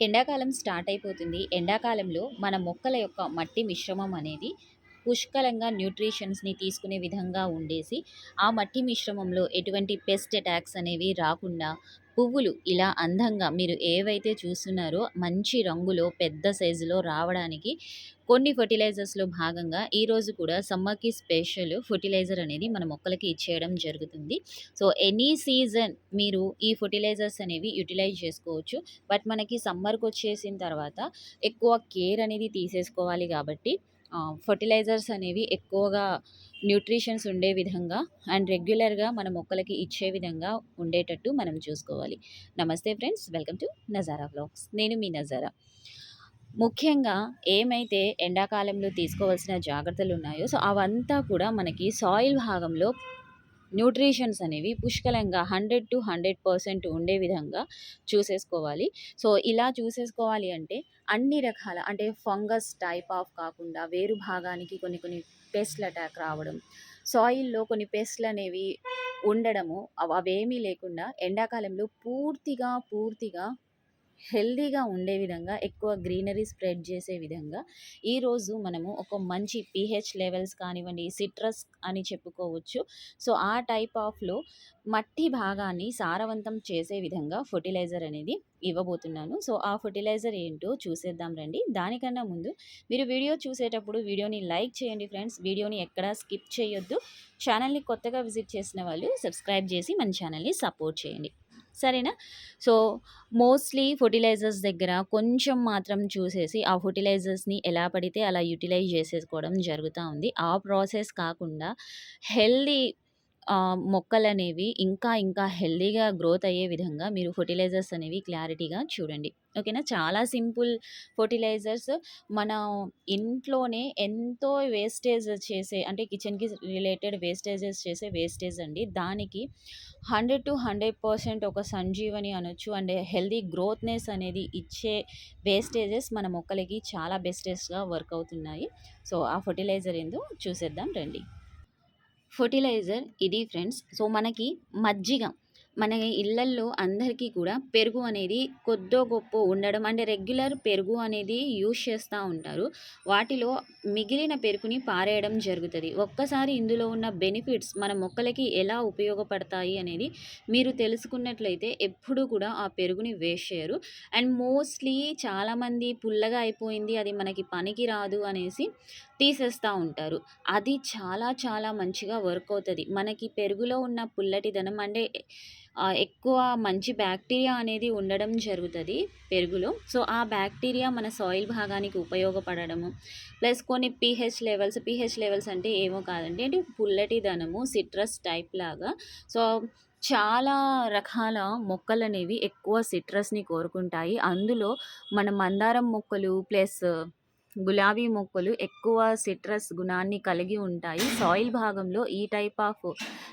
ఎండాకాలం స్టార్ట్ అయిపోతుంది. ఎండాకాలంలో మన మొక్కల యొక్క మట్టి మిశ్రమం అనేది పుష్కలంగా న్యూట్రిషన్స్ని తీసుకునే విధంగా ఉండేసి ఆ మట్టి మిశ్రమంలో ఎటువంటి పెస్ట్ అటాక్స్ అనేవి రాకుండా పువ్వులు ఇలా అందంగా మీరు ఏవైతే చూస్తున్నారో మంచి రంగులో పెద్ద సైజులో రావడానికి కొన్ని ఫర్టిలైజర్స్లో భాగంగా ఈరోజు కూడా సమ్మర్కి స్పెషల్ ఫర్టిలైజర్ అనేది మన మొక్కలకి ఇచ్చేయడం జరుగుతుంది. సో ఎనీ సీజన్ మీరు ఈ ఫర్టిలైజర్స్ అనేవి యూటిలైజ్ చేసుకోవచ్చు. బట్ మనకి సమ్మర్కి వచ్చేసిన తర్వాత ఎక్కువ కేర్ అనేది తీసేసుకోవాలి కాబట్టి ఫర్టిలైజర్స్ అనేవి ఎక్కువగా న్యూట్రిషన్స్ ఉండే విధంగా అండ్ రెగ్యులర్గా మన మొక్కలకి ఇచ్చే విధంగా ఉండేటట్టు మనం చూసుకోవాలి. నమస్తే friends welcome to Nazara blogs నేను మీ నజారా ముఖ్యంగా ఏమైతే ఎండాకాలంలో తీసుకోవాల్సిన జాగ్రత్తలు ఉన్నాయో సో అవంతా కూడా మనకి సాయిల్ భాగంలో న్యూట్రిషన్స్ అనేవి పుష్కలంగా హండ్రెడ్ టు హండ్రెడ్ పర్సెంట్ ఉండే విధంగా చూసేసుకోవాలి. సో ఇలా చూసేసుకోవాలి అంటే అన్ని రకాల అంటే ఫంగస్ టైప్ ఆఫ్ కాకుండా వేరు భాగానికి కొన్ని కొన్ని పెస్ట్ల అటాక్ రావడం సాయిల్లో కొన్ని పెస్ట్లు అనేవి ఉండడము అవేమీ లేకుండా ఎండాకాలంలో పూర్తిగా పూర్తిగా హెల్దీగా ఉండే విధంగా ఎక్కువ గ్రీనరీ స్ప్రెడ్ చేసే విధంగా ఈరోజు మనము ఒక మంచి పీహెచ్ లెవెల్స్ కానివ్వండి సిట్రస్ అని చెప్పుకోవచ్చు. సో ఆ టైప్ ఆఫ్లో మట్టి భాగాన్ని సారవంతం చేసే విధంగా ఫర్టిలైజర్ అనేది ఇవ్వబోతున్నాను. సో ఆ ఫర్టిలైజర్ ఏంటో చూసేద్దాం రండి. దానికన్నా ముందు మీరు వీడియో చూసేటప్పుడు వీడియోని లైక్ చేయండి ఫ్రెండ్స్. వీడియోని ఎక్కడా స్కిప్ చేయొద్దు. ఛానల్ని కొత్తగా విజిట్ చేసిన వాళ్ళు సబ్స్క్రైబ్ చేసి మన ఛానల్ని సపోర్ట్ చేయండి. సరేనా? సో మోస్ట్లీ ఫర్టిలైజర్స్ దగ్గర కొంచెం మాత్రం చూసేసి ఆ ఫర్టిలైజర్స్ని ఎలా పడితే అలా యూటిలైజ్ చేసేసుకోవడం జరుగుతూ ఉంది. ఆ ప్రాసెస్ కాకుండా హెల్దీ మొక్కలనేవి ఇంకా ఇంకా హెల్దీగా గ్రోత్ అయ్యే విధంగా మీరు ఫర్టిలైజర్స్ అనేవి క్లారిటీగా చూడండి. ఓకేనా? చాలా సింపుల్ ఫర్టిలైజర్స్. మన ఇంట్లోనే ఎంతో వేస్టేజ్ చేసే అంటే కిచెన్కి రిలేటెడ్ వేస్టేజెస్ చేసే వేస్టేజ్ అండి. దానికి హండ్రెడ్ టు హండ్రెడ్ పర్సెంట్ ఒక సంజీవని అనొచ్చు. అండ్ హెల్దీ గ్రోత్నెస్ అనేది ఇచ్చే వేస్టేజెస్ మన మొక్కలకి చాలా బెస్టెస్గా వర్క్ అవుతున్నాయి. సో ఆ ఫర్టిలైజర్ ఏందో చూసేద్దాం రండి. ఫర్టిలైజర్ ఇది ఫ్రెండ్స్. సో మనకి మజ్జిగ మన ఇళ్ళల్లో అందరికీ కూడా పెరుగు అనేది కొద్దో గొప్ప ఉండడం అంటే రెగ్యులర్ పెరుగు అనేది యూజ్ చేస్తూ ఉంటారు. వాటిలో మిగిలిన పెరుగుని పారేయడం జరుగుతుంది. ఒక్కసారి ఇందులో ఉన్న బెనిఫిట్స్ మన మొక్కలకి ఎలా ఉపయోగపడతాయి అనేది మీరు తెలుసుకున్నట్లయితే ఎప్పుడూ కూడా ఆ పెరుగుని వేస్ట్ చేయరు. అండ్ మోస్ట్లీ చాలామంది పుల్లగా అయిపోయింది అది మనకి పనికి రాదు అనేసి తీసేస్తూ ఉంటారు. అది చాలా చాలా మంచిగా వర్క్ అవుతుంది. మనకి పెరుగులో ఉన్న పుల్లటిదనం అంటే ఎక్కువ మంచి బ్యాక్టీరియా అనేది ఉండడం జరుగుతుంది పెరుగులో. సో ఆ బ్యాక్టీరియా మన సాయిల్ భాగానికి ఉపయోగపడము ప్లస్ కొన్ని పీహెచ్ లెవెల్స్ పీహెచ్ లెవెల్స్ అంటే ఏమో కాదండి. అంటే పుల్లటి ధనము సిట్రస్ టైప్ లాగా. సో చాలా రకాల మొక్కలు అనేవి ఎక్కువ సిట్రస్ని కోరుకుంటాయి. అందులో మన మందారం మొక్కలు ప్లస్ గులాబీ మొక్కలు ఎక్కువ సిట్రస్ గుణాన్ని కలిగి ఉంటాయి. సాయిల్ భాగంలో ఈ టైప్ ఆఫ్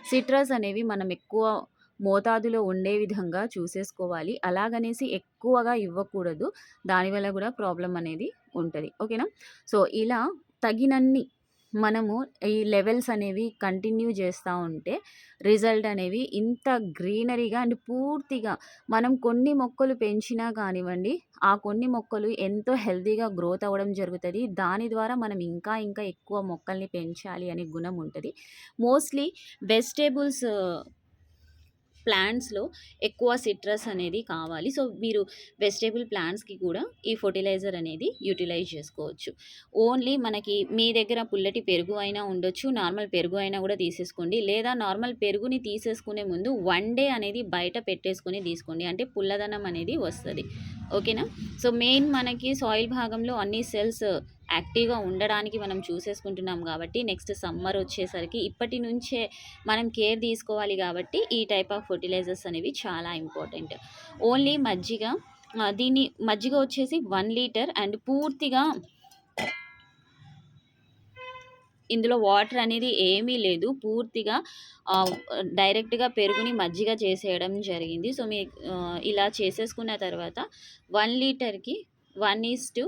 సిట్రస్ అనేవి మనం ఎక్కువ మోతాదులో ఉండే విధంగా చూసేసుకోవాలి. అలాగనేసి ఎక్కువగా ఇవ్వకూడదు. దానివల్ల కూడా ప్రాబ్లం అనేది ఉంటుంది. ఓకేనా? సో ఇలా తగినన్ని మనము ఈ లెవెల్స్ అనేవి కంటిన్యూ చేస్తూ ఉంటే రిజల్ట్ అనేవి ఇంత గ్రీనరీగా అండ్ పూర్తిగా మనం కొన్ని మొక్కలు పెంచినా కానివ్వండి ఆ కొన్ని మొక్కలు ఎంతో హెల్తీగా గ్రోత్ అవ్వడం జరుగుతుంది. దాని ద్వారా మనం ఇంకా ఇంకా ఎక్కువ మొక్కల్ని పెంచాలి అనే గుణం ఉంటుంది. మోస్ట్లీ వెజిటేబుల్స్ ప్లాంట్స్లో ఎక్కువ సిట్రస్ అనేది కావాలి. సో మీరు వెజిటేబుల్ ప్లాంట్స్కి కూడా ఈ ఫర్టిలైజర్ అనేది యూటిలైజ్ చేసుకోవచ్చు. ఓన్లీ మనకి మీ దగ్గర పుల్లటి పెరుగు అయినా ఉండొచ్చు నార్మల్ పెరుగు అయినా కూడా తీసేసుకోండి. లేదా నార్మల్ పెరుగుని తీసేసుకునే ముందు వన్ డే అనేది బయట పెట్టేసుకొని తీసుకోండి. అంటే పుల్లదనం అనేది వస్తుంది. ఓకేనా? సో మెయిన్ మనకి సాయిల్ భాగంలో అన్ని సెల్స్ యాక్టివ్గా ఉండడానికి మనం చూసేసుకుంటున్నాం కాబట్టి నెక్స్ట్ సమ్మర్ వచ్చేసరికి ఇప్పటి నుంచే మనం కేర్ తీసుకోవాలి కాబట్టి ఈ టైప్ ఆఫ్ ఫర్టిలైజర్స్ అనేవి చాలా ఇంపార్టెంట్. ఓన్లీ మజ్జిగ దీన్ని మజ్జిగ వచ్చేసి వన్ లీటర్ అండ్ పూర్తిగా ఇందులో వాటర్ అనేది ఏమీ లేదు. పూర్తిగా డైరెక్ట్గా పెరుగుని మజ్జిగ చేసేయడం జరిగింది. సో మీ ఇలా చేసేసుకున్న తర్వాత వన్ లీటర్కి one is to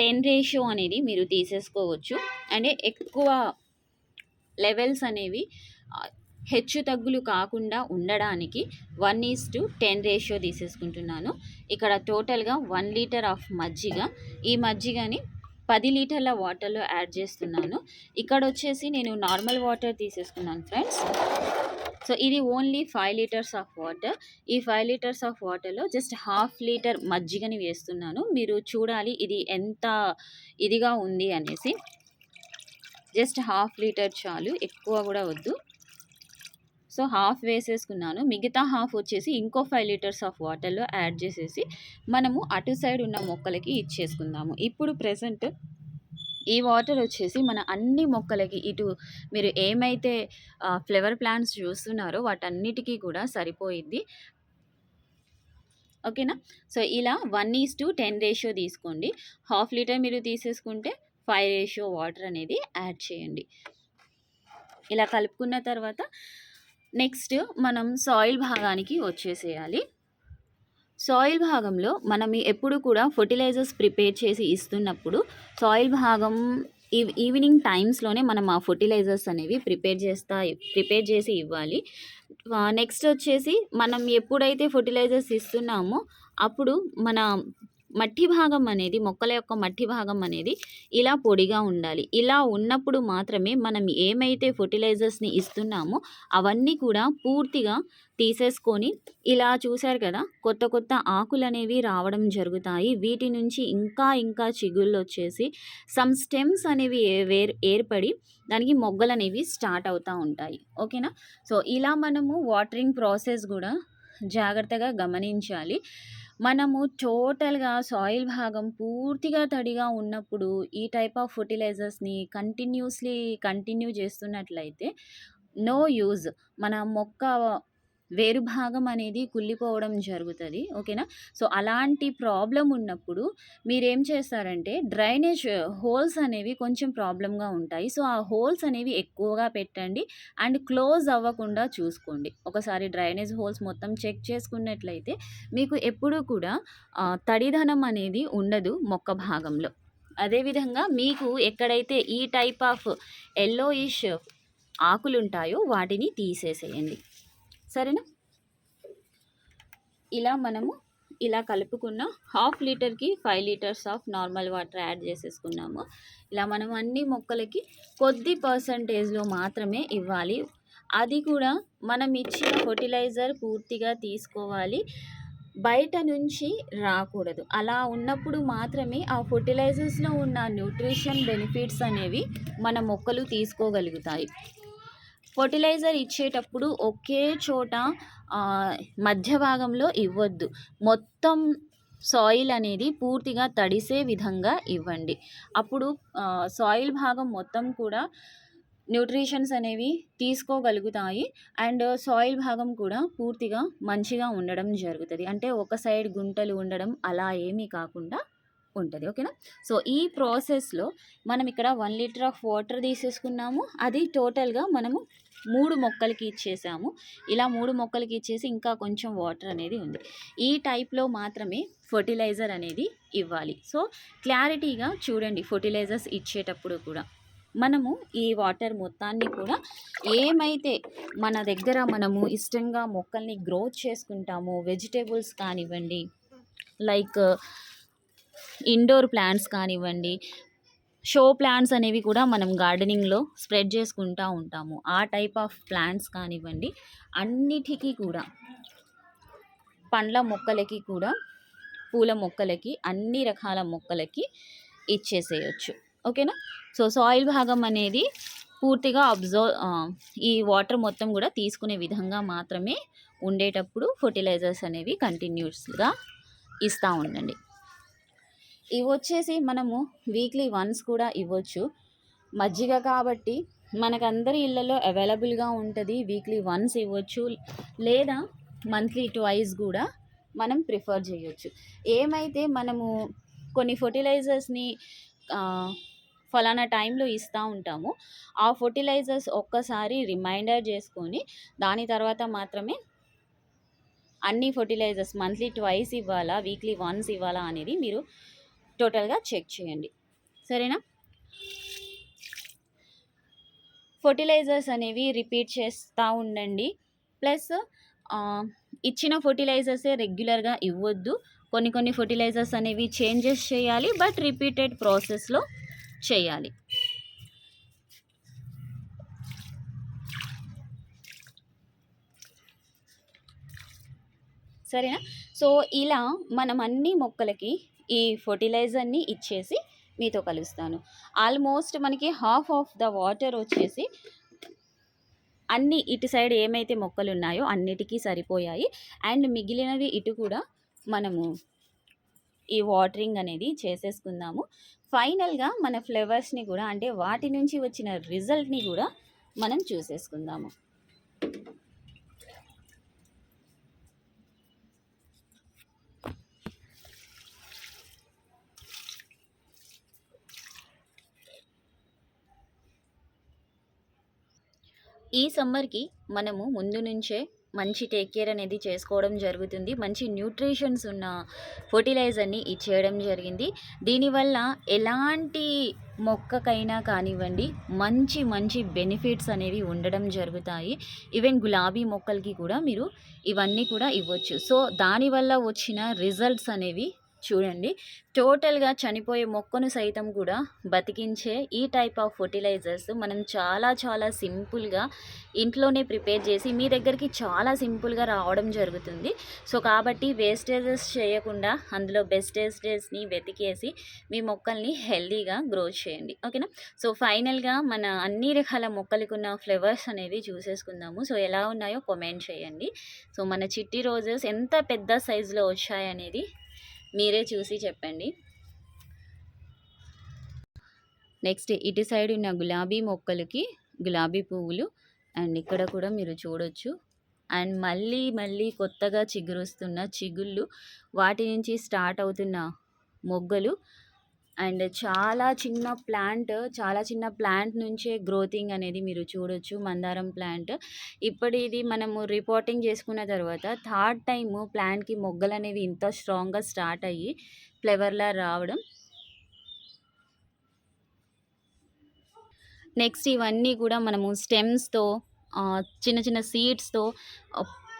ten ratio అనేది మీరు తీసేసుకోవచ్చు. అంటే ఎక్కువ లెవెల్స్ అనేవి హెచ్చు తగ్గులు కాకుండా ఉండడానికి one is to ten ratio తీసేసుకుంటున్నాను. ఇక్కడ టోటల్గా వన్ లీటర్ ఆఫ్ మజ్జిగ ఈ మజ్జిగని పది లీటర్ల వాటర్లో యాడ్ చేస్తున్నాను. ఇక్కడ వచ్చేసి నేను నార్మల్ వాటర్ తీసేసుకున్నాను ఫ్రెండ్స్. సో ఇది only five litres of water ఈ ఫైవ్ లీటర్స్ ఆఫ్ వాటర్లో జస్ట్ హాఫ్ లీటర్ మజ్జిగని వేస్తున్నాను. మీరు చూడాలి ఇది ఎంత ఇదిగా ఉంది అనేసి. జస్ట్ హాఫ్ లీటర్ చాలు ఎక్కువ కూడా వద్దు. సో హాఫ్ వేసేసుకున్నాను. మిగతా హాఫ్ వచ్చేసి ఇంకో ఫైవ్ లీటర్స్ ఆఫ్ వాటర్లో యాడ్ చేసేసి మనము అటు సైడ్ ఉన్న మొక్కలకి ఇచ్చేసుకుందాము. ఇప్పుడు ప్రజెంట్ ఈ వాటర్ వచ్చేసి మన అన్ని మొక్కలకి ఇటు మీరు ఏమైతే ఫ్లవర్ ప్లాంట్స్ చూస్తున్నారో వాటన్నిటికీ కూడా సరిపోయిద్ది. ఓకేనా? సో ఇలా one is to ten ratio తీసుకోండి. హాఫ్ లీటర్ మీరు తీసేసుకుంటే ఫైవ్ రేషియో వాటర్ అనేది యాడ్ చేయండి. ఇలా కలుపుకున్న తర్వాత నెక్స్ట్ మనం సాయిల్ భాగానికి వచ్చేసేయాలి. సాయిల్ భాగంలో మనం ఎప్పుడు కూడా ఫర్టిలైజర్స్ ప్రిపేర్ చేసి ఇస్తున్నప్పుడు సాయిల్ భాగం ఈవ్- ఈవినింగ్ టైమ్స్లోనే మనం ఆ ఫర్టిలైజర్స్ అనేవి ప్రిపేర్ చేస్తా ప్రిపేర్ చేసి ఇవ్వాలి. నెక్స్ట్ వచ్చేసి మనం ఎప్పుడైతే ఫర్టిలైజర్స్ ఇస్తున్నామో అప్పుడు మన మట్టి భాగం అనేది మొక్కల యొక్క మట్టి భాగం అనేది ఇలా పొడిగా ఉండాలి. ఇలా ఉన్నప్పుడు మాత్రమే మనం ఏమైతే ఫర్టిలైజర్స్ని ఇస్తున్నామో అవన్నీ కూడా పూర్తిగా తీసేసుకొని ఇలా చూశారు కదా కొత్త కొత్త ఆకులు అనేవి రావడం జరుగుతాయి. వీటి నుంచి ఇంకా ఇంకా చిగుళ్ళు వచ్చేసి సమ్ స్టెమ్స్ అనేవి వేర్ ఏర్పడి దానికి మొగ్గలు అనేవి స్టార్ట్ అవుతూ ఉంటాయి. ఓకేనా? సో ఇలా మనము వాటరింగ్ ప్రాసెస్ కూడా జాగ్రత్తగా గమనించాలి. మనము టోటల్గా సాయిల్ భాగం పూర్తిగా తడిగా ఉన్నప్పుడు ఈ టైప్ ఆఫ్ ఫర్టిలైజర్స్ని కంటిన్యూస్లీ కంటిన్యూ చేస్తున్నట్లయితే నో యూజ్. మన మొక్క వేరు భాగం అనేది కుళ్ళిపోవడం జరుగుతుంది ఓకేనా? సో అలాంటి ప్రాబ్లం ఉన్నప్పుడు మీరేం చేస్తారంటే డ్రైనేజ్ హోల్స్ అనేవి కొంచెం ప్రాబ్లంగా ఉంటాయి. సో ఆ హోల్స్ అనేవి ఎక్కువగా పెట్టండి అండ్ క్లోజ్ అవ్వకుండా చూసుకోండి. ఒకసారి డ్రైనేజ్ హోల్స్ మొత్తం చెక్ చేసుకున్నట్లయితే మీకు ఎప్పుడూ కూడా తడిధనం తడిదనం అనేది ఉండదు మొక్క భాగంలో. అదేవిధంగా మీకు ఎక్కడైతే ఈ టైప్ ఆఫ్ ఎల్లోయిష్ ఇష్ ఆకులుంటాయో వాటిని తీసేసేయండి. సరేనా? ఇలా మనము ఇలా కలుపుకున్న హాఫ్ లీటర్కి five litres of normal water add చేసేసుకున్నాము. ఇలా మనం అన్ని మొక్కలకి కొద్ది పర్సంటేజ్లో మాత్రమే ఇవ్వాలి. అది కూడా మనం ఇచ్చిన ఫర్టిలైజర్ పూర్తిగా తీసుకోవాలి. బయట నుంచి రాకూడదు. అలా ఉన్నప్పుడు మాత్రమే ఆ ఫర్టిలైజర్స్లో ఉన్న న్యూట్రిషన్ బెనిఫిట్స్ అనేవి మన మొక్కలు తీసుకోగలుగుతాయి. ఫర్టిలైజర్ ఇచ్చేటప్పుడు ఒకే చోట మధ్య భాగంలో ఇవ్వద్దు. మొత్తం సాయిల్ అనేది పూర్తిగా తడిసే విధంగా ఇవ్వండి. అప్పుడు సాయిల్ భాగం మొత్తం కూడా న్యూట్రిషన్స్ అనేవి తీసుకోగలుగుతాయి అండ్ సాయిల్ భాగం కూడా పూర్తిగా మంచిగా ఉండడం జరుగుతుంది. అంటే ఒక సైడ్ గుంటలు ఉండడం అలా ఏమీ కాకుండా ఉంటుంది ఓకేనా? సో ఈ ప్రాసెస్లో మనం ఇక్కడ వన్ లీటర్ ఆఫ్ వాటర్ తీసేసుకున్నాము. అది టోటల్గా మనము మూడు మొక్కలకి ఇచ్చేసాము. ఇలా మూడు మొక్కలకి ఇచ్చేసి ఇంకా కొంచెం వాటర్ అనేది ఉంది. ఈ టైప్లో మాత్రమే ఫర్టిలైజర్ అనేది ఇవ్వాలి. సో క్లారిటీగా చూడండి ఫర్టిలైజర్స్ ఇచ్చేటప్పుడు కూడా. మనము ఈ వాటర్ మొత్తాన్ని కూడా ఏమైతే మన దగ్గర మనము ఇష్టంగా మొక్కల్ని గ్రోత్ చేసుకుంటామో వెజిటేబుల్స్ కానివ్వండి లైక్ ఇండోర్ ప్లాంట్స్ కానివ్వండి షో ప్లాంట్స్ అనేవి కూడా మనం గార్డెనింగ్లో స్ప్రెడ్ చేసుకుంటూ ఉంటాము. ఆ టైప్ ఆఫ్ ప్లాంట్స్ కానివ్వండి అన్నిటికీ కూడా పండ్ల మొక్కలకి కూడా పూల మొక్కలకి అన్ని రకాల మొక్కలకి ఇచ్చేసేయచ్చు. ఓకేనా? సో సాయిల్ భాగం అనేది పూర్తిగా అబ్జర్వ్ ఈ వాటర్ మొత్తం కూడా తీసుకునే విధంగా మాత్రమే ఉండేటప్పుడు ఫర్టిలైజర్స్ అనేవి కంటిన్యూస్గా ఇస్తూ ఉండండి. ఇవి వచ్చేసి మనము వీక్లీ వన్స్ కూడా ఇవ్వచ్చు. మజ్జిగ కాబట్టి మనకందరి ఇళ్ళలో అవైలబుల్గా ఉంటుంది వీక్లీ వన్స్ ఇవ్వచ్చు. లేదా మంత్లీ ట్వైస్ కూడా మనం ప్రిఫర్ చేయొచ్చు. ఏమైతే మనము కొన్ని ఫర్టిలైజర్స్ని ఫలానా టైంలో ఇస్తూ ఉంటామో ఆ ఫర్టిలైజర్స్ ఒక్కసారి రిమైండర్ చేసుకొని దాని తర్వాత మాత్రమే అన్ని ఫర్టిలైజర్స్ మంత్లీ ట్వైస్ ఇవ్వాలా వీక్లీ వన్స్ ఇవ్వాలా అనేది మీరు టోటల్గా చెక్ చేయండి. సరేనా? ఫర్టిలైజర్స్ అనేవి రిపీట్ చేస్తూ ఉండండి. ప్లస్ ఇచ్చిన ఫర్టిలైజర్సే రెగ్యులర్గా ఇవ్వద్దు. కొన్ని కొన్ని ఫర్టిలైజర్స్ అనేవి చేంజెస్ చేయాలి బట్ రిపీటెడ్ ప్రాసెస్లో చేయాలి. సరేనా? సో ఇలా మనం అన్ని మొక్కలకి ఈ ఫర్టిలైజర్ని ఇచ్చేసి మీతో కలుస్తాను. ఆల్మోస్ట్ మనకి హాఫ్ ఆఫ్ ద వాటర్ వచ్చేసి అన్ని ఇటు సైడ్ ఏమైతే మొక్కలు ఉన్నాయో అన్నిటికీ సరిపోయాయి. అండ్ మిగిలినవి ఇటు కూడా మనము ఈ వాటరింగ్ అనేది చేసేసుకుందాము. ఫైనల్గా మన ఫ్లేవర్స్ని కూడా అంటే వాటి నుంచి వచ్చిన రిజల్ట్ని కూడా మనం చూసేసుకుందాము. ఈ సమ్మర్కి మనము ముందు నుంచే మంచి టేక్ కేర్ అనేది చేసుకోవడం జరుగుతుంది. మంచి న్యూట్రిషన్స్ ఉన్న ఫర్టిలైజర్ని ఇచ్చేయడం జరిగింది. దీనివల్ల ఎలాంటి మొక్కకైనా కానివ్వండి మంచి మంచి బెనిఫిట్స్ అనేవి ఉండడం జరుగుతాయి. ఈవెన్ గులాబీ మొక్కలకి కూడా మీరు ఇవన్నీ కూడా ఇవ్వచ్చు. సో దానివల్ల వచ్చిన రిజల్ట్స్ అనేవి చూడండి. టోటల్గా చనిపోయే మొక్కను సైతం కూడా బతికించే ఈ టైప్ ఆఫ్ ఫర్టిలైజర్స్ మనం చాలా చాలా సింపుల్గా ఇంట్లోనే ప్రిపేర్ చేసి మీ దగ్గరికి చాలా సింపుల్గా రావడం జరుగుతుంది. సో కాబట్టి వేస్టేజెస్ చేయకుండా అందులో బెస్టేజెస్ని వెతికేసి మీ మొక్కల్ని హెల్దీగా గ్రో చేయండి. ఓకేనా? సో ఫైనల్గా మన అన్ని రకాల మొక్కలకు ఉన్న ఫ్లేవర్స్ అనేవి చూసేసుకుందాము. సో ఎలా ఉన్నాయో కామెంట్ చేయండి. సో మన చిట్టి రోజెస్ ఎంత పెద్ద సైజులో వచ్చాయనేది మీరే చూసి చెప్పండి. నెక్స్ట్ ఇటు సైడ్ ఉన్న గులాబీ మొక్కలకి గులాబీ పువ్వులు అండ్ ఇక్కడ కూడా మీరు చూడొచ్చు. అండ్ మళ్ళీ మళ్ళీ కొత్తగా చిగురుస్తున్న చిగుళ్ళు వాటి నుంచి స్టార్ట్ అవుతున్న మొగ్గలు అండ్ చాలా చిన్న ప్లాంట్ చాలా చిన్న ప్లాంట్ నుంచే గ్రోతింగ్ అనేది మీరు చూడొచ్చు. మందారం ప్లాంట్. ఇప్పుడు ఇది మనము రిపోర్టింగ్ చేసుకున్న తర్వాత థర్డ్ టైము ప్లాంట్కి మొగ్గలు అనేవి ఇంత స్ట్రాంగ్గా స్టార్ట్ అయ్యి ఫ్లేవర్లా రావడం. నెక్స్ట్ ఇవన్నీ కూడా మనము స్టెమ్స్తో చిన్న చిన్న సీడ్స్తో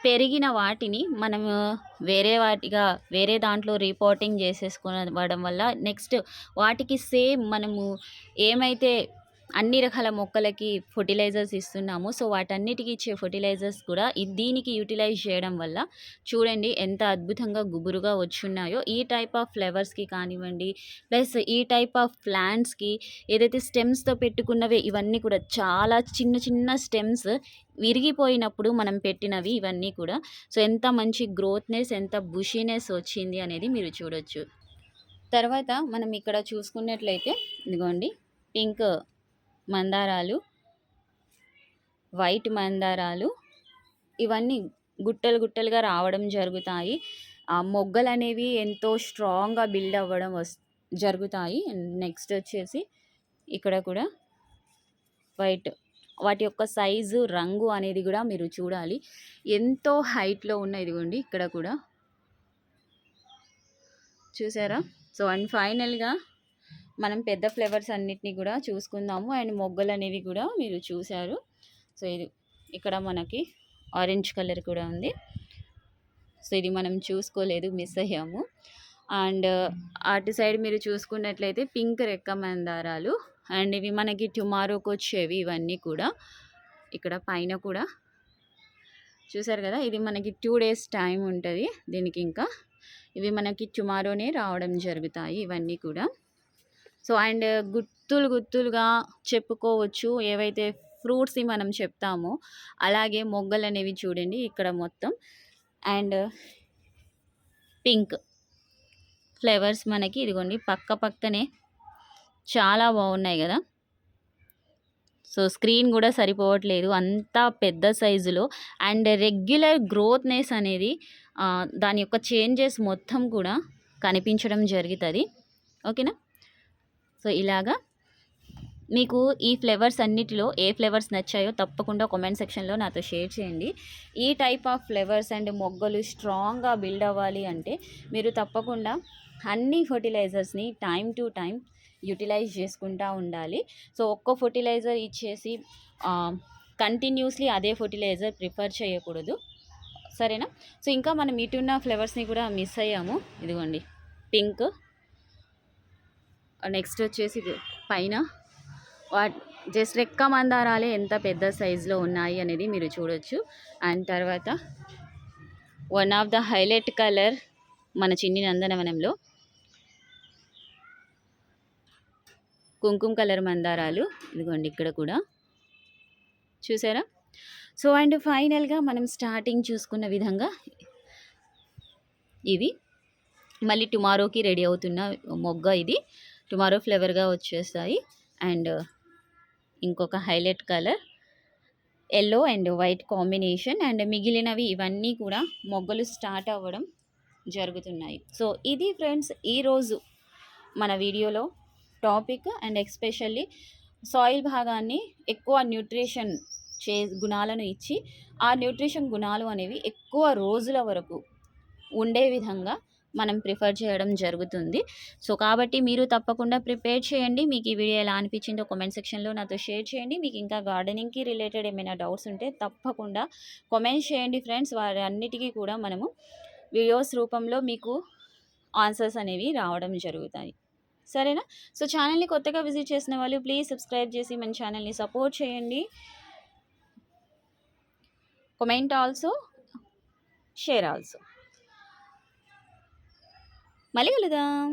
పెరిగిన వాటిని మనము వేరే వాటిగా వేరే దాంట్లో రిపోర్టింగ్ చేసేసుకోవడం వల్ల నెక్స్ట్ వాటికి సేమ్ మనము ఏమైతే అన్ని రకాల మొక్కలకి ఫర్టిలైజర్స్ ఇస్తున్నాము. సో వాటన్నిటికి ఇచ్చే ఫర్టిలైజర్స్ కూడా దీనికి యూటిలైజ్ చేయడం వల్ల చూడండి ఎంత అద్భుతంగా గుబురుగా వచ్చున్నాయో. ఈ టైప్ ఆఫ్ ఫ్లవర్స్కి కానివ్వండి ప్లస్ ఈ టైప్ ఆఫ్ ప్లాంట్స్కి ఏదైతే స్టెమ్స్తో పెట్టుకున్నవే ఇవన్నీ కూడా చాలా చిన్న చిన్న స్టెమ్స్ విరిగిపోయినప్పుడు మనం పెట్టినవి ఇవన్నీ కూడా. సో ఎంత మంచి గ్రోత్నెస్ ఎంత బుషీనెస్ వచ్చింది అనేది మీరు చూడొచ్చు. తర్వాత మనం ఇక్కడ చూసుకున్నట్లయితే ఇదిగోండి పింక్ మందారాలు వైట్ మందారాలు ఇవన్నీ గుట్టలు గుట్టలుగా రావడం జరుగుతాయి. ఆ మొగ్గలు అనేవి ఎంతో స్ట్రాంగ్గా బిల్డ్ అవ్వడం వస్ జరుగుతాయి. నెక్స్ట్ వచ్చేసి ఇక్కడ కూడా వైట్ వాటి యొక్క సైజు రంగు అనేది కూడా మీరు చూడాలి. ఎంతో హైట్లో ఉన్న ఇదిగోండి ఇక్కడ కూడా. చూసారా? సో అండ్ ఫైనల్గా మనం పెద్ద ఫ్లేవర్స్ అన్నిటినీ కూడా చూసుకుందాము. అండ్ మొగ్గలు అనేవి కూడా మీరు చూశారు. సో ఇది ఇక్కడ మనకి ఆరెంజ్ కలర్ కూడా ఉంది. సో ఇది మనం చూసుకోలేదు మిస్ అయ్యాము. అండ్ అటు సైడ్ మీరు చూసుకున్నట్లయితే పింక్ రెక్క మందారాలు. అండ్ ఇవి మనకి టుమారోకి వచ్చేవి ఇవన్నీ కూడా ఇక్కడ పైన కూడా చూసారు కదా? ఇది మనకి టూ డేస్ టైం ఉంటుంది దీనికి ఇంకా. ఇవి మనకి టుమారోనే రావడం జరుగుతాయి ఇవన్నీ కూడా. సో అండ్ గుత్తులు గుత్తులుగా చెప్పుకోవచ్చు ఏవైతే ఫ్రూట్స్ని మనం చెప్తామో అలాగే మొగ్గలు అనేవి చూడండి ఇక్కడ మొత్తం. అండ్ పింక్ ఫ్లేవర్స్ మనకి ఇదిగోండి పక్క పక్కనే చాలా బాగున్నాయి కదా. సో స్క్రీన్ కూడా సరిపోవట్లేదు అంత పెద్ద సైజులో. అండ్ రెగ్యులర్ గ్రోత్నెస్ అనేది దాని యొక్క చేంజెస్ మొత్తం కూడా కనిపించడం జరుగుతుంది. ఓకేనా? సో ఇలాగా మీకు ఈ ఫ్లేవర్స్ అన్నిటిలో ఏ ఫ్లేవర్స్ నచ్చాయో తప్పకుండా కామెంట్ సెక్షన్లో నాతో షేర్ చేయండి. ఈ టైప్ ఆఫ్ ఫ్లేవర్స్ అండ్ మొగ్గలు స్ట్రాంగ్గా బిల్డ్ అవ్వాలి అంటే మీరు తప్పకుండా అన్ని ఫర్టిలైజర్స్ని టైం టు టైం యూటిలైజ్ చేసుకుంటూ ఉండాలి. సో ఒక్క ఫర్టిలైజర్ ఇచ్చేసి కంటిన్యూస్లీ అదే ఫర్టిలైజర్ ప్రిఫర్ చేయకూడదు. సరేనా? సో ఇంకా మనం ఇటున్న ఫ్లేవర్స్ని కూడా మిస్ అయ్యాము. ఇదిగోండి. పింక్ నెక్స్ట్ వచ్చేసి పైన. వాట్ జస్ట్ రెక్క మందారాలే ఎంత పెద్ద సైజులో ఉన్నాయి అనేది మీరు చూడొచ్చు. అండ్ తర్వాత one of the highlight colour మన చిన్ని నందనవనంలో కుంకుమ కలర్ మందారాలు. ఇదిగోండి ఇక్కడ కూడా. చూసారా? సో అండ్ ఫైనల్గా మనం స్టార్టింగ్ చూసుకున్న విధంగా ఇవి. మళ్ళీ టుమారోకి రెడీ అవుతున్న మొగ్గ ఇది. టుమారో ఫ్లేవర్గా వచ్చేస్తాయి. అండ్ ఇంకొక highlight colour yellow and white combination. And మిగిలినవి ఇవన్నీ కూడా మొగ్గలు స్టార్ట్ అవ్వడం జరుగుతున్నాయి. సో ఇది ఫ్రెండ్స్ ఈరోజు మన వీడియోలో టాపిక్. అండ్ ఎక్స్పెషల్లీ సాయిల్ భాగాన్ని ఎక్కువ న్యూట్రిషన్ చే గుణాలను ఇచ్చి ఆ న్యూట్రిషన్ గుణాలు అనేవి ఎక్కువ రోజుల వరకు ఉండే విధంగా మనం ప్రిఫర్ చేయడం జరుగుతుంది. సో కాబట్టి మీరు తప్పకుండా ప్రిపేర్ చేయండి. మీకు ఈ వీడియో ఎలా అనిపించిందో కామెంట్ సెక్షన్లో నాతో షేర్ చేయండి. మీకు ఇంకా గార్డెనింగ్కి రిలేటెడ్ ఏమైనా డౌట్స్ ఉంటే తప్పకుండా కామెంట్ చేయండి ఫ్రెండ్స్ వారి అన్నిటికీ కూడా మనము వీడియోస్ రూపంలో మీకు ఆన్సర్స్ అనేవి రావడం జరుగుతాయి. సరేనా? సో ఛానల్ని కొత్తగా విజిట్ చేసిన వాళ్ళు ప్లీజ్ సబ్స్క్రైబ్ చేసి మన ఛానల్ని సపోర్ట్ చేయండి. కమెంట్ ఆల్సో షేర్ ఆల్సో మళ్ళీ కలుద్దాం.